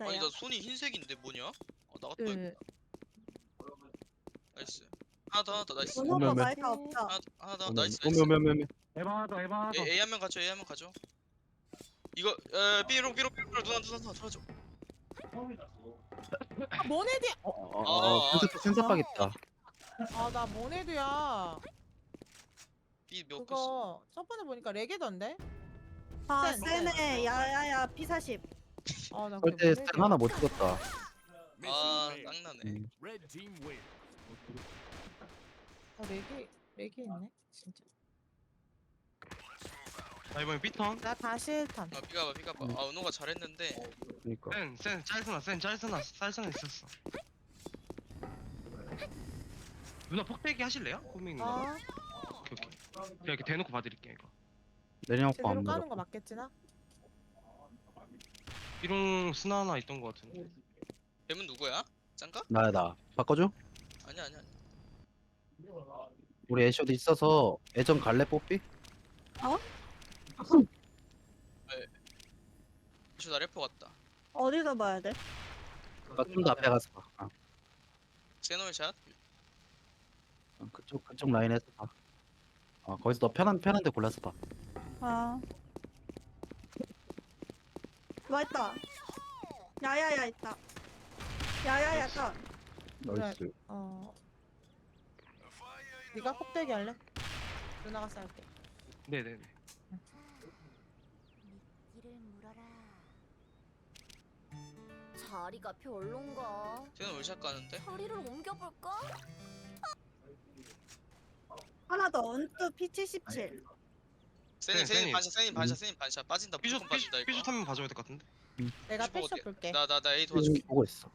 아니 나 손이 흰색인데 뭐냐? 어 나갔다 그 나이스 하나 더 하나 더 나이스 번호가 오면 없다. 하나, 더, 하나 더 나이스 나이스 오면 오면 오면 에바 하나 더 에바 하나 더 A 한명 가죠 A 한명 가죠 이거 에 B롱 B롱 B롱 누나 누나 누나 들어줘 아, 모네드야. 어 아, 센서 센서박 있다 아 나 모네드야. B 몇 개? 그거 첫 번에 보니까 레게던데. 아 센, 세네 센. 야야야 P40. 아나 절대 센 하나 못 찍었다 아 짱나네 음. Red team win. 아 레게 레게 있네. 진짜. 자 이번엔 B턴 나 다시 탄. 아 B가 봐 B가 음. 봐아 은호가 잘했는데 그러니까 센센 짤스나 센 짤스나 짤스나 있었어 누나 폭대기 하실래요? 누나 아 오케이 오케이 제가 이렇게 대놓고 봐드릴게요 이거 내리막고 제대로 안 까는 물어 거 맞겠지 나? 비룡 스나 하나 있던 거 같은데 뱀은 누구야? 짱가? 나야 나 바꿔줘? 아니야 아니야 아니야. 우리 애쇼도 있어서 애전 갈래 뽀삐? 저 나 래퍼 같다 어디서 봐야 돼? 좀더 앞에 가서 봐 아, 세노샷 어, 그쪽 그쪽 라인에서 봐 아, 거기서 너 편한 편한 데 골라서 봐 아. 뭐 있다. 야야야 있다. 야야야 까. 나이스 어. 네가 꼭대기 할래? 누나가 쌀게. 네네네 미끼를 물어라. 자리가 별론가? 세노 월샷 가는데? 자리를 옮겨볼까? 하나 더 언뜻 P77. 세니 네, 세니 세니. 반샷 세니 반샷 세니 반샷 빠진다 무조건 빠진다 이거 삐쇼 하면 봐줘야 될 것 같은데 내가 슈퍼 패션 어때? 볼게. 나 나 나 A 도와줄게 보고 있어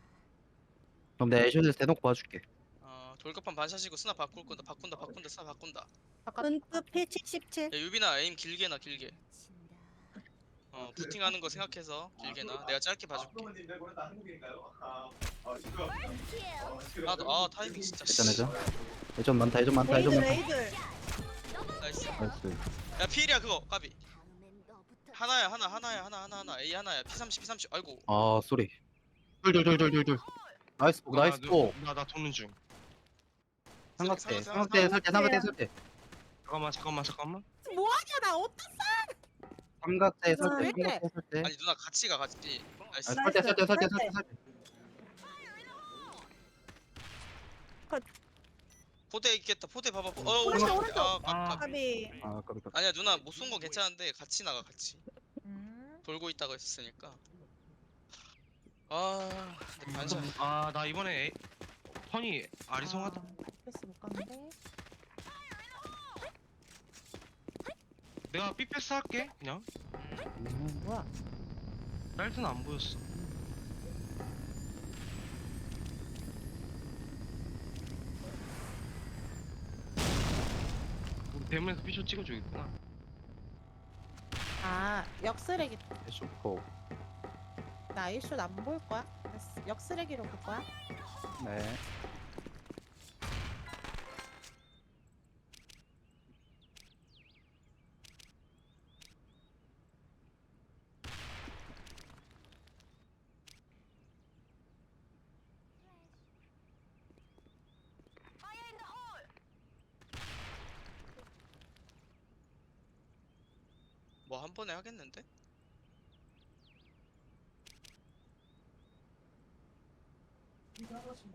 그럼 내가 애쇼에서 대놓고 봐줄게 어 돌격판 반샷이고 스나 바꿀 건다 바꾼다 바꾼다 스나 바꾼다. 언뜻 P77. 야 유빈아 에임 길게 나 길게. 어 부팅하는 거 생각해서 길게 나 내가 짧게 봐줄게 더아 타이밍 진짜 씨. 애전 애전 많다 애전 많다 애전 많다 레이드. 나이스. 나이스. 야 필이야 그거 까비. 하나야 하나 하나야 하나 하나 하나. A 하나야. P30 P30 아이고. 아 쏘리. 둘둘둘둘둘둘. 나이스 복 나이스 복 나나 도는 중. 삼각대 삼각대, 삼각대. 설대 삼각대 설대. 잠깐만 잠깐만 잠깐만. 뭐하냐 나 어떤 삼각대 설대? 삼각대 설대. 아니 누나 같이 가 같이. 나이스. 아, 설대 설대 설대 설대. 설대. 설대 포대 있겠다 포대 봐봐 포- 어 오른쪽, 오른쪽 오른쪽. 아 까- 아. 까- 까비. 아 깜짝 아니야 누나 못 쏜 건 괜찮은데 같이 나가 같이 음. 돌고 있다고 했으니까 아 근데 반샷 아 나 이번에 A- 턴이 아리송하다 아, 패스 못 갔는데. 내가 삐패스 할게 그냥 뭐야? 짤스는 안 보였어 대문에서 삐쇼 찍어주겠구나 아 역쓰레기. 쇼포 나 이슈 안볼 거야? 역쓰레기로 볼 거야? 네 번에 하겠는데?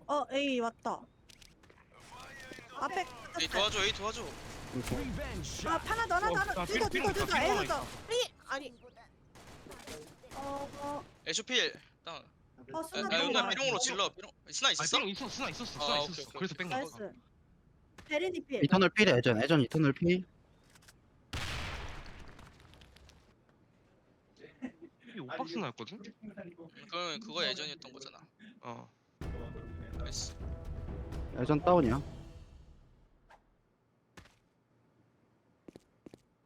어 A 왔다. 앞에 에이 도와줘 에이 도와줘 아 shot. 하나 더 하나 더 어, 하나 나 뒤져 삐롱, 뒤져 삐롱 뒤져 있다, A 삐롱 더. 아니 아니 어 어. 에쇼필 땅 어 아, 스나 아 삐롱 누나 나왔어. 삐롱으로 질러 스나 아 있었어? 삐롱 있었어 스나 있었어 아, 스나 오케이, 있었어 오케이, 그래서 뺀 거야 나이스. 베리니 필. 이터널 필 애전 애전 이터널 필 이 오박스 나였거든? 그러면 그거 예전이었던 거잖아 어 나이스 애전 다운이야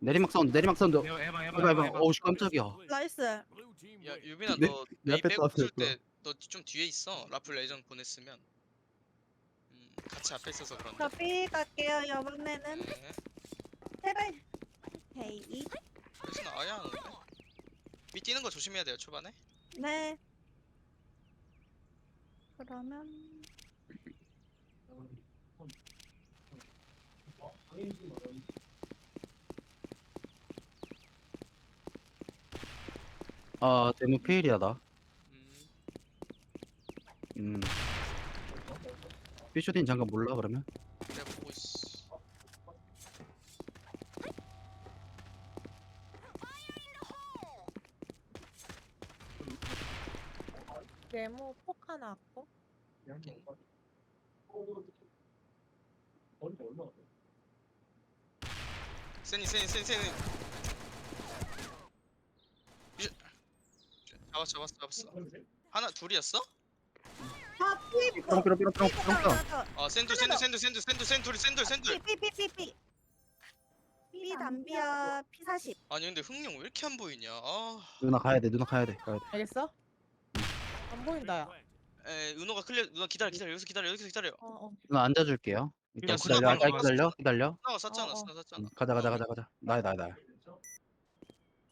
내리막 사운드 내리막 사운드 에바 에바 에바 에바 에바 어우 씨, 깜짝이야 나이스. 야. 유빈아 내- 너 내 앞에 떠왔어요, 쓸 때너 좀 뒤에 있어 라플 레전 보냈으면 음, 같이 앞에 있어서 그런데 저 B 갈게요 이번에는. 네. 제발. 헤이. 그래서 아예 안 오네 미 뛰는 거 조심해야 돼요 초반에 네. 그러면 아 데모 페일이야 나. 음 음. 삐쇼딘 잠깐 몰라 그러면? 내가 보고 있어 네모 폭 하나 왔고. 세니 세니 세니 세니 이- 잡았어 잡았어 잡았어 하나 둘이었어? 아 삐! 삐롱 삐롱 삐롱 삐롱 삐! 삐롱 삐롱. 아 샌들 샌들 샌들 샌들 샌들 샌들 샌들 샌들 삐삐삐 삐 삐 삐 담비야 P40 아니 근데 흥룡 왜 이렇게 안 보이냐 아 누나 가야 돼 누나 가야 돼 가야 돼. 알겠어? 안 보인다 야. 에, 은호가 클리어 누나 기다려 기다려 여기서 기다려 여기서 기다려 어 어. 누나 앉아줄게요. 일단 야, 기다려 수납 아, 방금 기다려 기다려. 누나가 샀잖아 어, 어. 누나 샀잖아 음, 가자 가자 가자 가자. 나야 나야 나야.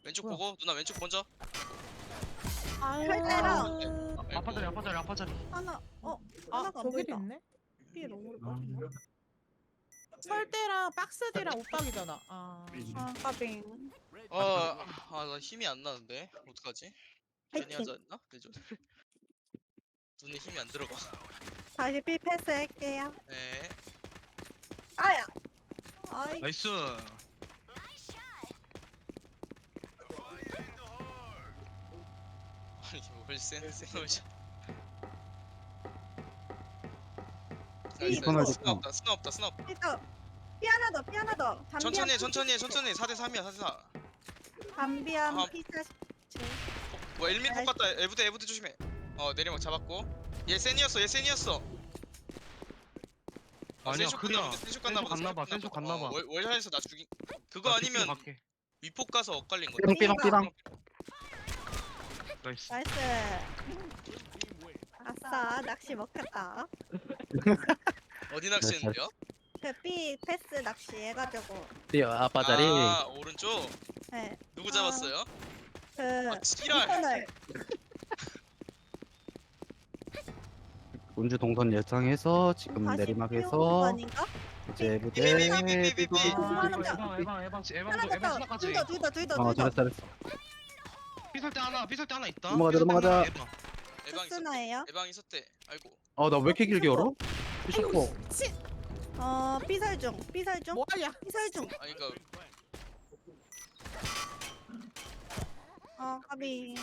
왼쪽 뭐야? 보고 누나 왼쪽 먼저 아유. 설대랑. 아빠 자리 아빠 자리 아빠 자리 하나 어 아 하나가 안 저기도 보인다. 있네. 삐 너무 아, 설대랑 박스디랑 옷박이잖아. 아. 아 까빙 어아나 힘이 안 나는데 어떡하지? 괜히 하자 했나? 내전 눈에 힘이 안 들어가. 다시 삐 패스 할게요. 네. 아야. 아이. 나이스. 아니 뭘센 센올자 이번에 스나 좀- 없다 스나 없다 스나 없다. 삐더 삐 하나 더삐 하나 더. 담비야 천천히 해 천천히 해 천천히 해. 4대 3이야 4대 4 담비야 아. P40 뭐 엘민 폭 갔다. 에부대 에부대 조심해 어 내리막 잡았고 얘 센이었어 얘 센이었어 아, 아니야, 센쇼 그냥 갔나 보다, 센쇼 갔나 보다, 센쇼 갔나 봐, 센쇼 센쇼 갔나 갔나 봐. 봐. 어, 월- 월샷에서 나 죽인 그거 나 아니면 갈게. 위폭 가서 엇갈린 거다 삐롱 삐롱. 나이스 나이스 아싸 낚시 먹혔다 어디 낚시했는데요? 그 삐 패스 낚시 해가지고 뛰어 아빠 자리. 아 오른쪽 네. 누구 아. 잡았어요? 그 아 지랄 운주 동선 예상해서 지금 다시 내리막에서? 이제 무대 삐 삐 삐 삐 삐 삐삐. 삐삐. 아, 에방 자. 에방 에방 에방 에방도 하나 에방 더 스나까지 둘더 둘더 둘더 어 둘더 잘했어 잘했어. 삐설 때 하나 삐설 때 하나 있다 넘어가자, 삐설 때 넘어가자. 하나 에방. 에방 있었대 스나예요? 에방 있었대 아이고 아나왜 이렇게 길게 열어? 삐쇼포. 아이고 치. 어 삐살 중 삐살 중 뭐야? 삐살중 아니 그니까 어 까비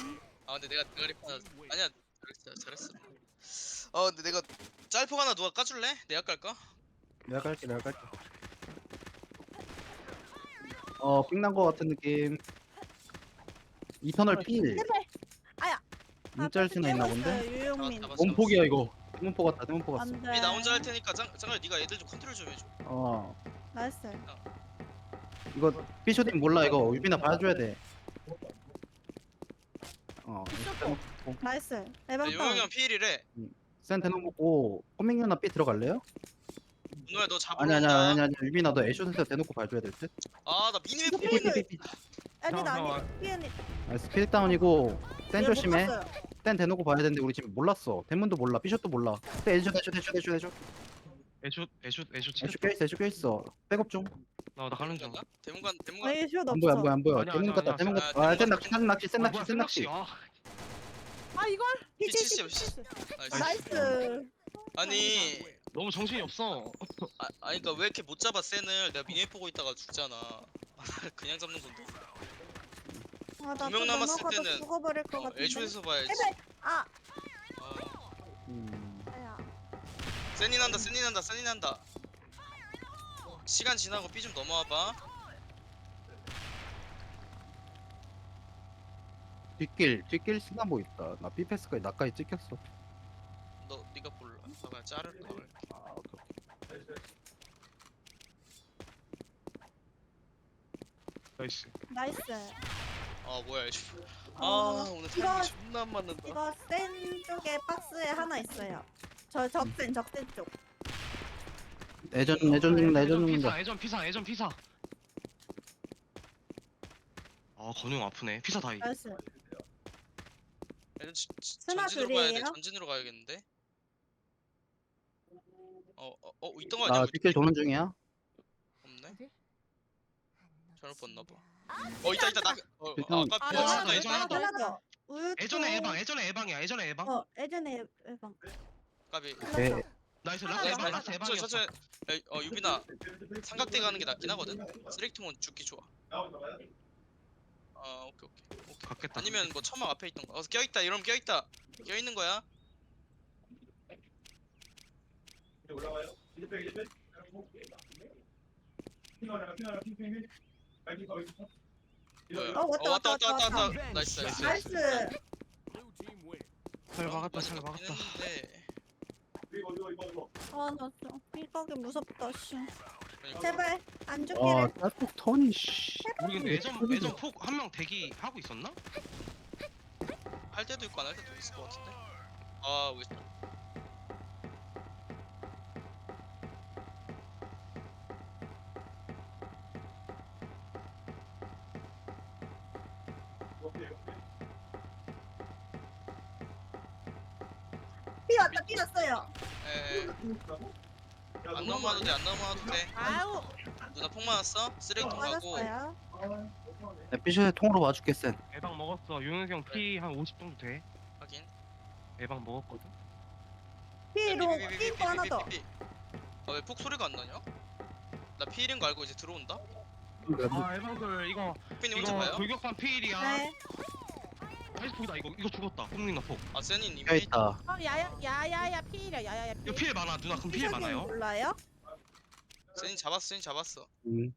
아 근데 내가 대가리 하나 아니야 잘했어 잘했어 어 근데 내가 짤폭 하나 누가 까줄래? 내가 깔까? 내가 갈게 내가 갈게. 어 삥난 거 같은 느낌. 이터널 필. 제발 아야 문짤 수나 있나 본데? 유용민 잡았어, 잡았어. 원폭이야 이거. 대문폭 같다 대문폭 같어. 안돼 나 혼자 할 테니까 짱, 짱아 네가 애들 좀 컨트롤 좀 해줘 어 나이스 이거 삐쇼딘 몰라 이거 유빈아 봐줘야 돼. 어 삐쇼포. 나이스 에방 네, 용영이 형 피일이래 센 대놓고 꼬맹이 누나 삐 들어갈래요? 은호야 너 잡으러 아니 아니 온다. 아니 아니 유빈아 너 애쇼 센터 대놓고 봐줘야 될 듯? 아나 미니맵 보고 삐- 삐삐삐삐. 아니다. 아니다 삐언니 나이스 킬 다운이고 센 조심해. 센 대놓고 봐야 되는데 우리 지금 몰랐어. 대문도 몰라. 삐쇼도 몰라. 그 애쇼 애쇼 애쇼 애쇼 애쇼. 애쇼 애쇼 애쇼 치 애쇼 껴있어 애쇼 껴있어. 백업 중. 나나 가는 중. 대문관 대문관. 슛안 보여 안 없어 보여 안 보여. 아니야, 대문 아니야, 갔다. 아니야. 대문 아, 갔다. 아센 낚시 센 낚시 센 어, 낚시 센 낚시. 아, 아 이걸? P70 P70 나이스. 나이스. 아니. 너무 정신이 없어. 아, 아니 그니까 왜 이렇게 못 잡아 센을? 내가 미니맵 보고 있다가 죽잖아. 그냥 잡는 건데. 아나 두명 남았을 때는 죽어버릴 것 어, 같은데. 애초에서 봐야지. 제발 아. 아, 음, 아야 센이 난다 센이 난다 센이 난다. 시간 지나고 B 좀 넘어와봐 뒷길 뒷길 스나보 있다. 나 삐패스까지 나까지 찍혔어. 너 네가 나갈게 아 오케이 오케이. 나이스. 나이스. 아 뭐야 이거 아 어, 오늘 이거- 타이밍이 존나 안 맞는다. 이거 센 쪽에 박스에 하나 있어요. 저 적센 적센 쪽. 애전 애전 죽는다 애전 피사 애전 피사 애전 피사. 아 건영 아프네. 피사 다이. 나이스 얘들 지- 지- 스나 전진으로 가야 돼 둘이에요? 전진으로 가야겠는데 어, 어, 어 있던 거 아니야? 나 우리? 뒷길 도는 중이야 없네. 잘못 봤나 봐. 어 있다 있다 나. 어, 일단- 어 아까 아, 어, 하나 더, 예전에 하나 더. 하나 더. 우유. 예전에 예방 예전에 예방이야 예전에 예방 어 예전에 예방. 까비. 네. 나이스 라스 더, 예방 라스 예방이었어 천천히. 야, 어 유빈아 삼각대 가는 게 낫긴 하거든. 쓰레기통은 죽기 좋아. 아 오케이 오케이. 오케이. 갔겠다 아니면 뭐 천막 앞에 있던 거. 어 껴있다 이러면 껴있다. 껴있는 거야. 뭐야? 어, 왔다, 어, 왔다 왔다, 왔다 왔다 왔다. 왔다. 나이스 나이스. 나이스. 잘 막았다 잘 막았다 했는데. 아나 좀 삐가게 무섭다 씨. 제발 안와 죽기를. 짤폭 턴이 씨 우리 근데 예전 예전 폭 한 명 대기 하고 있었나? 할 때도 있고 안 할 때도 있을 것 같은데. 아 우리 삐 왔다 삐 왔어요. 에. 안 넘어와도 돼, 안 넘어와도 돼. 아우 누나 폭 맞았어? 쓰레기통 가고. 맞았어요. 내 삐셔의 통으로 봐줄게 센 예방 먹었어 유영이 형피 한 50 정도 돼 확인. 예방 먹었거든 삐, 삐고 하나 삐, 더. 삐, 삐. 아, 왜폭 소리가 안 나냐? 나 피일인 거 알고 이제 들어온다? 아 예방들 이거 피님 혼자 이거 봐요? 돌격반 피일이야 네. 나이스 폭이다 이거 이거 죽었다 폭님 나폭 아 세닌 이미 있다. 어, 야야 야야야 피해라 야야야 이거 피해. 피해 많아 누나 그럼 피해 피셔님 많아요 몰라요? 세닌 잡았어 세닌 잡았어 음.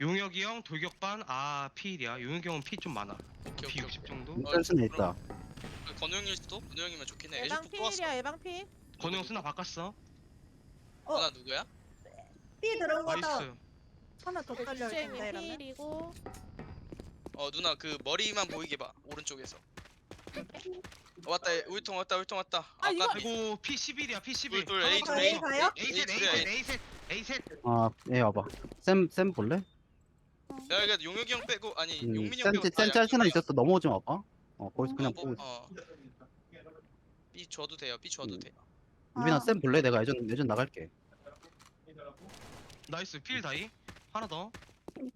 용혁이 형 돌격반 아 피일이야 용혁이 형은 피 좀 많아 오케이 피 오케이 60 정도 어, 센스는 있다. 오케이. 그 건우형일 수도? 건우형이면 좋긴 해 예방 애쉬폭 또 왔어 피이야 예방 피해. 건우 형 쓰나 바꿨어 어. 하나 누구야? 삐 들어온 거다. 나이스 하나 더 그 딸려 있다 이러면. 피일이고 어 누나 그 머리만 보이게 봐 오른쪽에서 어, 왔다 우유통 왔다 우유통 왔다 아, 이거- 아이고 P 11이야 P 11 둘, 둘, A, 둘, A 가요? A 셋 A 둘이야, 셋 A 셋 A 셋 아 얘 와봐 쌤 쌤 볼래? 야 이거 용혁이 형 빼고 아니 음, 용민이 형 센, 빼고 짤스나 양쪽이야. 있었어 넘어오지 마봐 어 거기서 그냥 어, 보고 뭐, 있어 어. B 줘도 돼요 B 줘도 음. 돼요 유빈아 아. 쌤 볼래? 내가 예전 예전 나갈게 나이스 필 다이 하나 더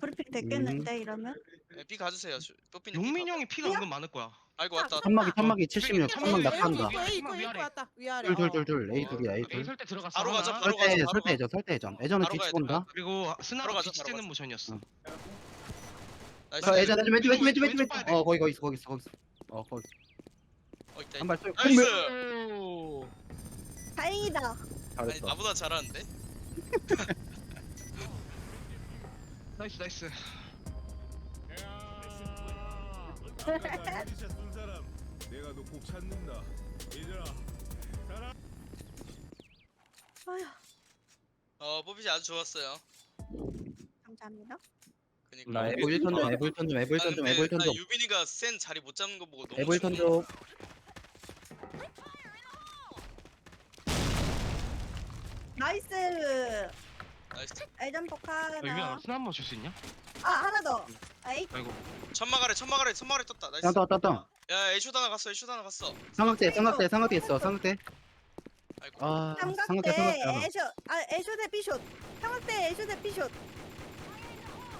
브리핑 됐겠는데 이러면? 네, B 가주세요. 주- 뽀삐님 B 가- 형이 피가 은근 많을 거야. 아이고 왔다 천막이 천막이 어, 76 천막 천막이 낙한다 위아래. 왔다 위아래. 둘둘둘둘. A 둘이야 A 둘. 설때 들어갔어 바로 가자. 바로 가자, 설대 설대 예전 설대 바로 가야 뒤치고 온다. 그리고 스나로 가자, 뒤치 가자. 모션이었어. 나이스. 저 예전 예전 왼쪽 왼쪽 왼쪽. 왼쪽 어 거기 거기 있어 거기 있어 거기 있어. 어 거기. 어 있다 한발 쏠 나이스. 오. 다행이다. 아니 잘했어 나보다 잘하는데 나이스 나이스 아까 헤드샷 쏜 사람 내가 너 꼭 찾는다. 얘들아. 아휴 어 뽀삐씨 아주 좋았어요 감사합니다. 그니까 나 에보 1턴 좀 에보 1턴 좀 에보 1턴 좀 1턴 나좀 유빈이가 센 자리 못 잡는 거 보고 너무 에보 1턴 좋은 좀 나이스. 나이스 애전 포카 유빈아 하나. 나 스나 한번 줄 수 있냐? 아 하나 더. 에이 아이고 천막 아래 천막 아래 천막 아래 떴다 나이스 땅땅 땅땅 야 에쇼 하나 갔어 에쇼 하나 갔어 삼각대 삼각대 삼각대 있어 삼각대 아이고 아 삼각대 삼각대 삼각대 하나 애쇼 아 애쇼대 삐숏. 삼각대 애쇼대 삐숏.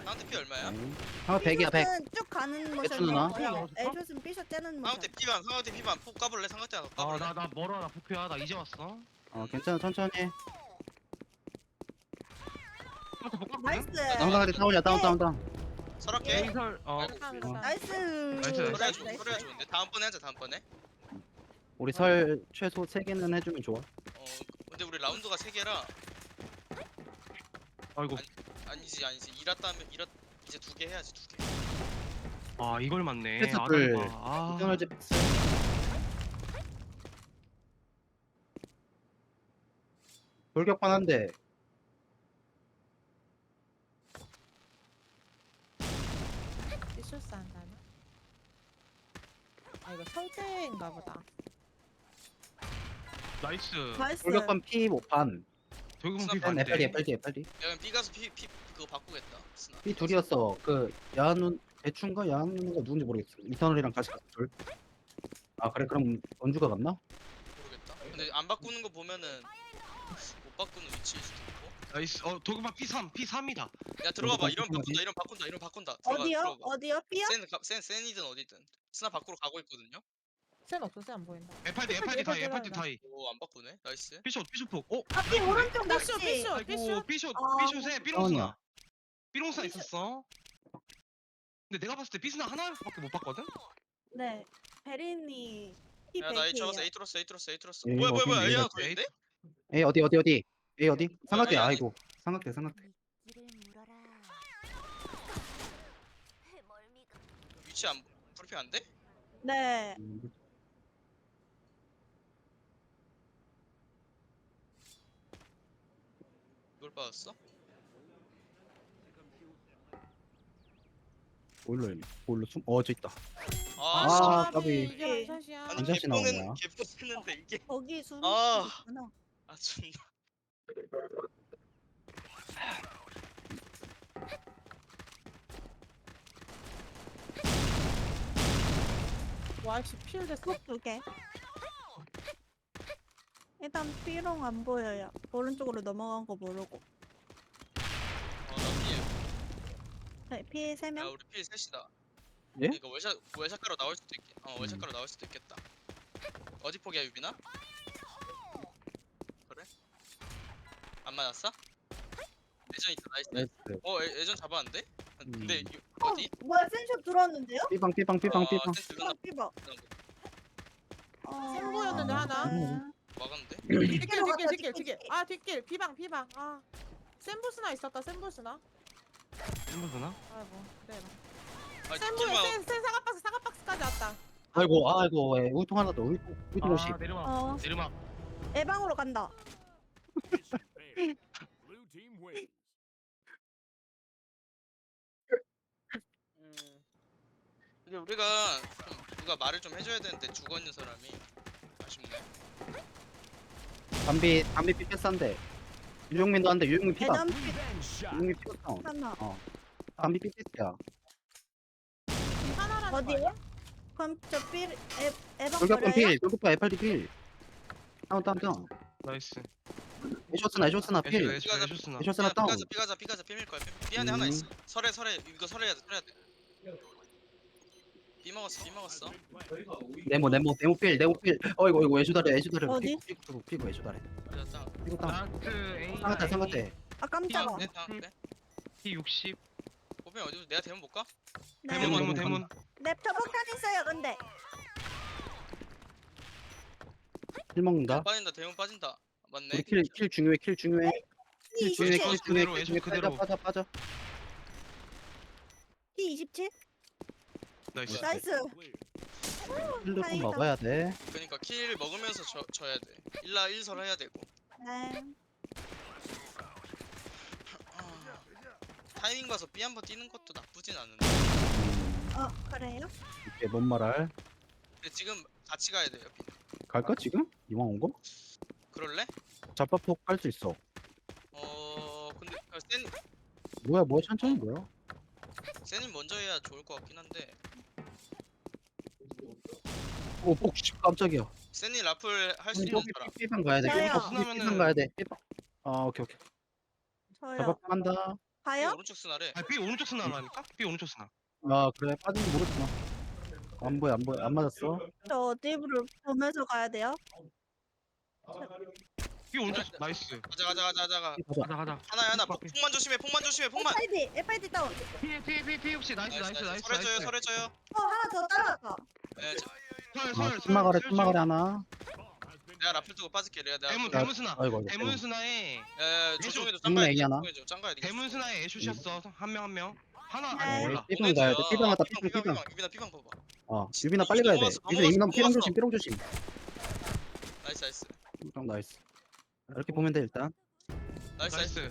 상대 피 얼마야? 음. 삼각대 100이야 100 삐숏은 쭉 가는 누나? 모션이고요. 애쇼는 삐숏 째는 모션. 상대 피반 상대 피반 폭 까볼래 상대 하나 까볼래 아나 나 멀어 나 부표야 나 이제 왔어 어 괜찮아 천천히 나이스. 삼각대 다운이야 다운 다운 다운. 설할게 A설 어. 나이스. 나이스. 소리야 좋 소리야 좋은데 다음번에 하자 다음번에. 우리 설 최소 3개는 해주면 좋아. 어 근데 우리 라운드가 세 개라. 아이고. 아니지 아니지. 일했다면 일했 이제 두 개 해야지 두개. 아 이걸 맞네. 패스 아 둘. 나 아, 이정을 집 돌격반 한대 비쇼스 한다나? 아 이거 설대인가 보다. 나이스. 나이스. 돌격반 P 못반 돌격반 피반 반대 FD FD FD 야 그럼 B 가서 피, 피 그거 바꾸겠다 스나. P 둘이었어. 그 야한눈 대충가 야한눈가 누군지 모르겠어. 이선울이랑 같이 갔어 둘아 그래? 그럼 원주가 갔나? 모르겠다. 근데 안 바꾸는 거 보면은 못 바꾸는 위치일 수도 있고. 나이스. 어 도그바 P3 P3이다. 야 들어가봐. 어디 이런 바꾼다? 이런 바꾼다 이런 바꾼다. 들어가, 어디요? 들어가봐. 어디요? 삐요? 센, 가- 센, 센이든 어디든 스나 밖으로 가고 있거든요 센 없어 센안 보인다 FRD FRD 다이 FRD 다이 오 안 바꾸네 나이스 피숏 피숏 폭 어? 앞뒤 오른쪽 낚시. 삐쇼 삐쇼 아이고 삐쇼 피숏 아. 피숏에 삐롱스나. 삐롱스나 있었어 근데 내가 봤을 때 삐스나 하나밖에 못 봤거든? 네. 베린이 피야 나이 잡았어 100이에요. 에이 뚫었어 에이 뚫었어 에이 뚫었어 에이, 뭐야 뭐야 뭐야 어디 에이 하나 있는데? 더 있는데? 에이 어디 어디 어디 에이 어디 삼각대 아니, 아니. 아이고 삼각대 삼각대 위치 안 브리핑 안 돼? 네. 음, 이걸 받았어? 보일러 보일러 숨 어 저 있다 아, 아, 씨. 까비. 이게 한샷이야 아니 완전히 개뽕은 나오냐. 개뽕했는데 이게 거기 숨. 아. 있구나. 아 존나 와 역시 필 됐어 두 개. 일단 삐롱 안 보여요. 오른쪽으로 넘어간 거 모르고. 어나 피해 네, 피세야 명. 우리 피 셋이다 예? 이거 월샷 월샷가로 나올 수도 있겠 어 월샷가로 나올 수도 있겠다 어디 포기야 유빈아? 그래? 안 맞았어? 예전 있다 나이스 나이스 어 예, 예전 잡았는데? 근데 음. 유, 어디? 뭐야 센샵 들어왔는데요? 삐방 삐방 삐방 아, 삐방 삐봐. 어... 센 보였는데 하나. 음. 막았는데? 뒷길 뒷길 뒷길 뒷길. 아 뒷길 비방 비방 아 센부스나 있었다 센부스나 sem부스나? 아이고 그래 아 센부 뒷길만 센 센 사과박스 사과박스까지 왔다 아이고 아이고 에, 우통 하나 더 우통 우통 오십 아 내리막 어, 내리막 에방으로 간다. Mission failed. Blue team wins. 음. 이게 우리가 좀 누가 말을 좀 해줘야 되는데 죽어 있는 사람이 아쉽네. 담비 담비 삐뺐싼데 유용민도 한데 유용민 피다. 유용민 피었어 하나. 담비 하나라는 거 어디요? 그럼 저 삐, 에, 에방 돌격권 버려요? 필 돌격권 FRD 필 다운 다운 다운 나이스 에쇼스나 에쇼스나 필 에쇼 에쇼 에쇼스나 에쇼스나 다운 삐가자 삐가자 삐밀 거야. 삐, 삐 안에 하나 음. 있어. 설에 설에 이거 설해야 돼 설해야 돼. 삐 먹었어 삐 먹었어. 네모 네모 네모 필 네모 필 어이구 어이구 에쇼다래 에쇼다래 어디? 피고 피고 맞았다. 피고 A 상가대 상가대 아 깜짝아. 네 다음 네. P60 보면 어디 내가 대문 볼까? 네. 대문 대문, 대문 대문 네, 저 폭탄 있어요. 근데 힐 먹는다 빠진다 대문 빠진다. 맞네. 우리 킬, 킬 중요해 킬 중요해 킬 P 중요해. 킬 중요해 그대로, 킬 중요해 그대로. 빠져 빠져 빠져 P 27. 나이스 나이스. Clear. 힐도 좀 다행이다. 먹어야 돼 그러니까 킬 먹으면서 져, 져야 돼. 1라 1설 해야 되고. 네. 아, 타이밍 봐서 삐 한번 뛰는 것도 나쁘진 않은데. 음, 어 그래요? 이게 뭔 말할 근데 지금 같이 가야 돼요. 삐. 갈까 지금? 이왕 온 거? 그럴래? 잡바폭 할수 있어 어 근데 아, 센 뭐야 뭐야 천천히 뭐야 센이 먼저 해야 좋을 것 같긴 한데 오폭 깜짝이야 센이 라플 할 수 있는 삐 사람. 삐방 가야 돼 저요. 삐방 가야 돼아 오케이 오케이 저요. 삐 가요? 오른쪽 스나래. 아 B 오른쪽 스나라니까? B 오른쪽 스나 아 그래 빠지는 모르지마 안 보여 안 보여 안 맞았어 저 어디를 보면서 가야 돼요? 오른쪽 스- 나이스 가자 가자 가자 가자. 가. 가자 가자 가자 하나야 하나. 폭, 폭만 조심해. 폭만 조심해. 폭만. FID, FID 다운. P P P P 혹시 나이스 나이스 나이스 설해줘요 설해줘요. 어 하나 더 따라갔다. 네, 저- 설, 아 설, 틈마가래 설, 틈마가래 설. 하나 내가 라플 두고 빠질게. 내가 내가. 대문 그- 대문 스나 아이고 아이고 대문 스나에 야, 조종해도 대문 짱가야 애기 하나. 돼. 짱가야 돼. 대문 스나에 애슛이었어 한 명 한 명 하나 네. 몰라 삐방 가야 돼 삐방 갔다 삐방 피방 삐방 피방. 유빈아 피방 봐봐. 어 유빈아 빨리 가야 돼 유빈아 삐롱 넘어갔어. 조심 삐롱 조심 나이스 나이스. 나이스 이렇게 보면 돼 일단 나이스 나이스.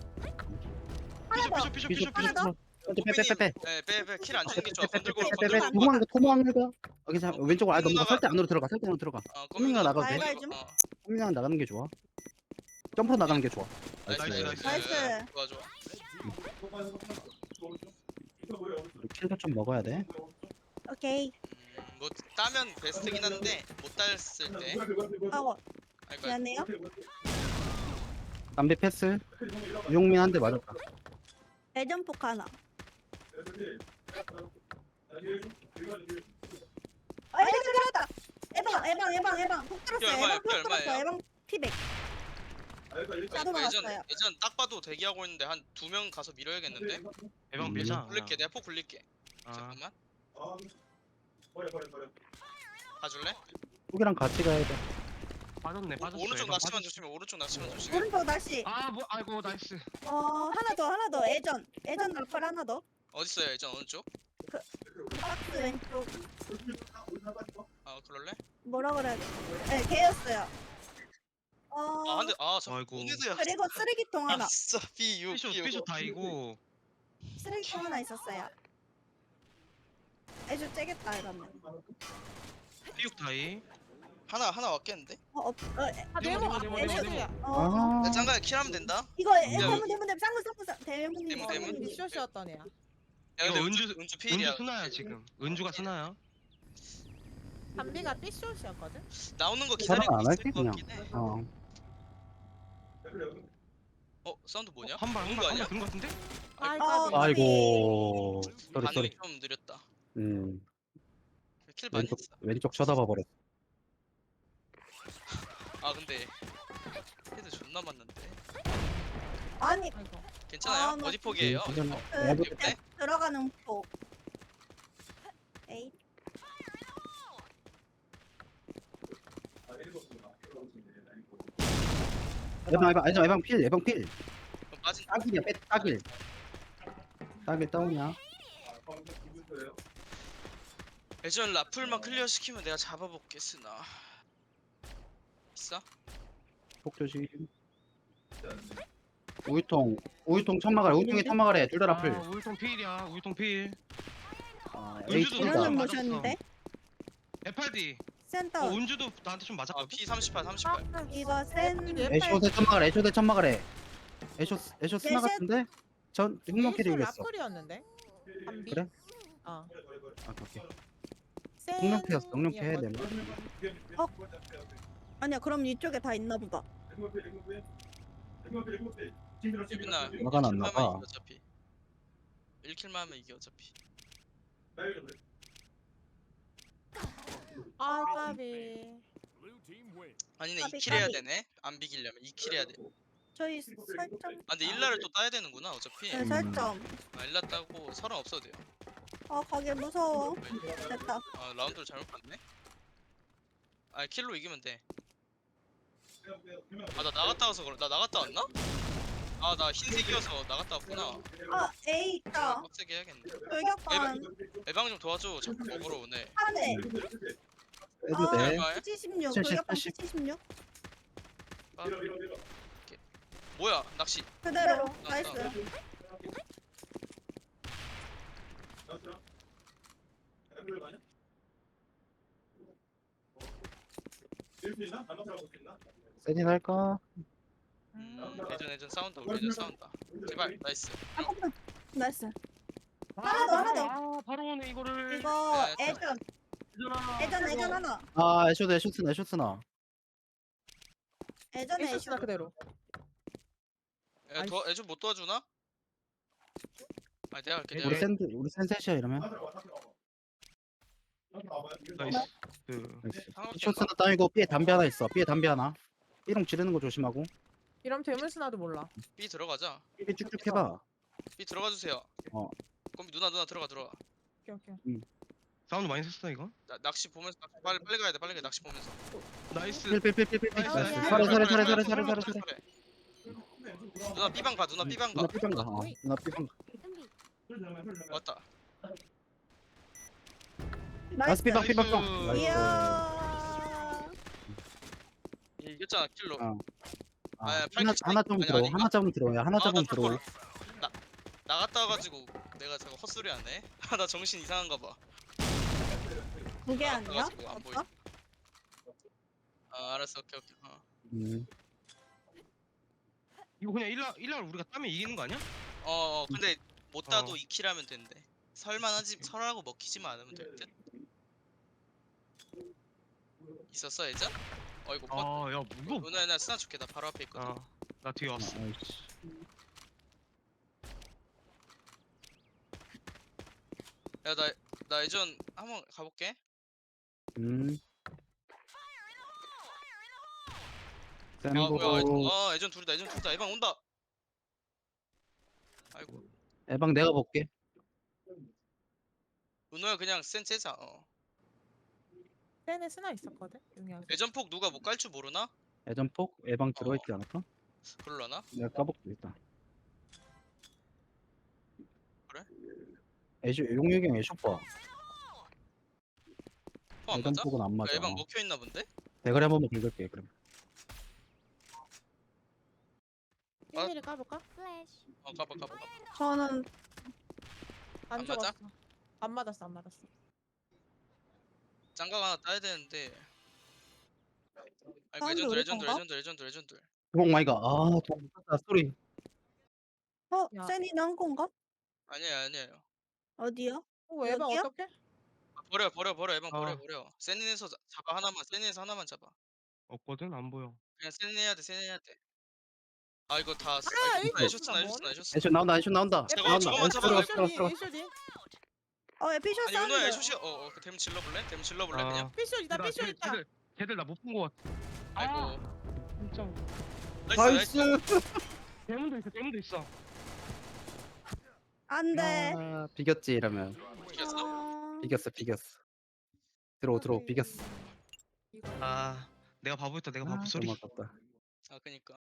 하나 더. 피쇼 비숍 피쇼 하나 더? 비숍 빼빼빼빼 네, 빼빼 킬 안 주는 게 좋아. 건들고 빼 빼빼빼 건들고. 도망가 도망가 여기 자 왼쪽으로 아 넘어가. 설대 안으로 들어가 설대 안으로 들어가 어, 꼬민이가 나가도 돼? 나가 좀. 어, 꼬민이랑 나가는 게 좋아 점프로 나가는 게 좋아 나이스 나이스, 나이스. 좋아 좋아. 우리 킬도 좀 먹어야 돼 오케이. 음, 뭐 따면 베스트긴 한데 못 땄을 때. 하고 미안해요. 담배 패스. 유용민 한 대 맞았다. 대전폭 하나. 아, 애전 들어갔다. 에방, 에방, 에방, 에방. 폭. 얼마예요? 에방 폭 얼마예요? 들었어요. 에방 피백. 나도 그 예전 나왔어요. 예전 딱 봐도 대기하고 있는데 한 두 명 가서 밀어야겠는데 대방 음. 밀자. 굴릴게 내가 폭 굴릴게 아, 잠깐만 봐줄래? 후기랑 같이 가야 돼. 빠졌네 빠졌어. 오른쪽 대방 낚시만 빠졌어. 조심해 오른쪽 낚시만 조심해 오른쪽 다시. 아, 뭐 아이고 나이스. 어, 하나 더, 하나 더. 애전. 애전 라플 하나 더. 어딨어요 예전 어느 쪽? 박스 왼쪽. 아 그럴래? 뭐라 그래야 돼? 네, 개였어요. 어, 아 근데 아저 아이고. 오네드야 그리고 쓰레기통 아 하나. 진짜 B6 피쇼 B6 피쇼 다이고. 쓰레기통 하나 있었어요. 애주 째겠다 이러면. 피육 다이. 하나 하나 왔겠는데? 어, 어, 어, 애- 아 네모 네모, 네모, 네모, 애쇼. 어. 아. 내 짱가에 킬하면 된다? 이거 야, 대문 대문 대문 쌍구 쌍구 쌍 대문 대문, 어, 대문. 미쇼시였던 애야 야 근데 이거 은주 은주- 은주 필이야 은주 스나야 지금. 은주가 스나야. 담비가 삐쇼시였거든 나오는 거 기다리고 안 있을 할게, 것 그냥. 같긴 해 어. 어? 사운드 뭐냐? 한발 거 한발 아니야? 한발 든거 같은데? 아이 아이고. 쏘리 반응이 쏘리. 좀 느렸다 음. 킬 많이 왼쪽 했어 왼쪽 쳐다봐 버렸어. 아 근데 헤드 존나 맞는데 아니 아이고 괜찮아요? 아, 나 어디 포기해요? 그 이거 때? 들어가는 폭. 에이. 에방 에방 에방 에방 필 에방 필. 그럼 빠진 딱일이야 빼 딱일. 딱일 다운이야. 예전 라플만 클리어 시키면 내가 잡아볼게 쓰나 있어? 폭 조심. 우유통 우유통 천막 아래 우유통에 천막 아래 둘다 라플. 아, 우유통 필이야. 우유통 필. 아, 은주도 에이 진짜 이러는 다 맞았어. 모션인데 FRD. 센터 어, 은주도 나한테 좀아 맞았거든. P38 38 이거 센 에쇼대 천막 아래 에쇼대 천막 아래. 에쇼 에쇼 스나 셋. 같은데? 전 흑룡 캐리 이겼어. 라플이었는데 담비 그래? 어 아 오케이. 센 흑룡 패였어. 흑룡 패 해야 되나? 아니야 그럼 이쪽에 다 있나 보다. 유빈아 화가 났나 1킬만 하면 봐. 이겨 어차피 1킬만 하면 이겨 어차피 아 까비. 아니네 까비, 2킬 해야 까비. 되네 안 비기려면 2킬 해야 돼 저희 설정. 아 근데 일라를 또 따야 되는구나 어차피 네, 설정. 아 일라 따고 서른 없어도 돼요 어 가게 무서워. 됐다. 아 라운드를 잘못 봤네 아 킬로 이기면 돼 아 나 나갔다 와서 그래 나 나갔다 왔나? 아 나 흰색이어서 나갔다 왔구나 아 A 있다. 빡세게 해야겠네 돌격반 예방 좀 도와줘 자꾸 먹으러 오네 하네. 해도 돼. 얼마야? 76. 70, 돌격반 80. 76. 아, 뭐야 낚시 그대로. 나이스. 세진 할까? 음, 예전 예전 싸운다 우리 예전 싸운다 제발 나이스 아. 나이스. 하나 더, 하나 더. 아, 바로 오네 이거를. 이거 네, 애전. 애전 애전 하나. 아 에쇼 스나. 애전에 애전. 삐쇼시다 그대로 야, 도, 애좀 못 도와주나? 아 내가 할게 내가 우리 할게. 센 우리 센 셋이야 이러면. 나이스. 그 상관없지 에쇼 스나 땅이고 B에 담배 하나 있어. B에 담배 하나. B롱 지르는 거 조심하고. 이러면 대문스 나도 몰라 B 들어가자 B 쭉쭉 해봐. B 들어가 주세요 어. 그럼 누나 누나 들어가 들어가 오케이 오케이 사운드 많이 썼어 이거. 나, 낚시 보면서 낚시- 빨리 빨리 가야 돼 빨리 가 낚시 보면서 나이스. 필필필필필. 나이스, 나이스. 살아 빨리, 살아 빨리, 살아 살아. 빨리. 누나 B방 가 누나 B방 가 누나 B방 가. 어. 누나 B방 가. 왔다 나이스 B방 나이스. B방 방. 나이스. 이야. 얘 이겼잖아 킬로 아, 아, 하나 하나 좀 아니, 들어. 아닌가? 하나 좀 들어. 야 하나 아, 나 좀 들어. 나 나갔다 와가지고 내가 저거 헛소리 하네 나 정신 이상한가 봐 그게 아니야? 나가지고 안 보이 어떤? 아 알았어 오케이 오케이 어. 음. 이거 그냥 일라 일라 우리가 따면 이기는 거 아니야? 어, 어 근데 못 따도 어. 2킬 하면 된대 설만 하지 설하고 먹히지만 않으면 될 듯 있었어 예전? 어이구 어, 아, 야 이거. 누나 나 스나 줄게 나 바로 앞에 있거든 아, 나 뒤에 왔어. 아이씨. 야 나 나 예전 한번 가볼게. 음. 아 뭐야 예전, 아 예전 둘이다 예전 둘이다 예방 온다. 아이고 에방 내가 볼게. 은호야 그냥 센 째자. 어. 팬에 스나 있었거든. 용역. 예전 폭 누가 못 깔 줄 모르나? 예전폭 에방 들어있지 않을까? 그럴라나? 내가 까볼게 일단. 그래? 애쇼 용유경 맞아? 예전폭은 안 맞아. 야, 예방 먹혀 있나 본데? 대가리 한 번만 긁을게 그럼. 아. 1mm 까볼까? 플래시. 어 까봐 까봐 까봐. 저는 안 안 맞아? 죽었어. 안 맞았어, 안 맞았어. 장갑 하나 따야 되는데. 아이고 사운드 레전드 레전드 건가? 레전드 레전드 레전드. 오 마이 갓. 아, 돈다 소리. 어 야. 세니는 한 건가? 아니에요 아니에요. 어디요? 어, 에방 여기요? 어떡해? 아, 버려 버려 버려 예방 버려 아. 버려. 센인에서 자- 잡아 하나만 센인에서 하나만 잡아. 없거든 안 보여. 그냥 센인 해야 돼 센인 해야 돼. 아 이거 다 아, 아, 에이씨. 에쇼스나 에쇼스나 에쇼스. 애쇼 나온다 애쇼 나온다. 저거, 나온다. 저거만 잡아, 들어가 에쇼 들어가 들어가. 에쇼디. 어 에피쇼 아니 은호야 사운드. 에쇼시 어어 그 데미 질러볼래? 데미 질러볼래 아, 그냥? 피쇼 있다, 쟤들- 있다. 쟤들 쟤들 나 못 본 거 같아. 아이고 진짜. 나이스 나이스. 대문도 있어. 대문도 있어. 안 돼. 아, 비겼지 이러면. 이겼어? 어... 비겼어 비겼어. 들어오 들어오 비겼어. 이거 아 내가 바보였다. 내가 바보 아, 소리. 너무 아깝다. 아 그니까.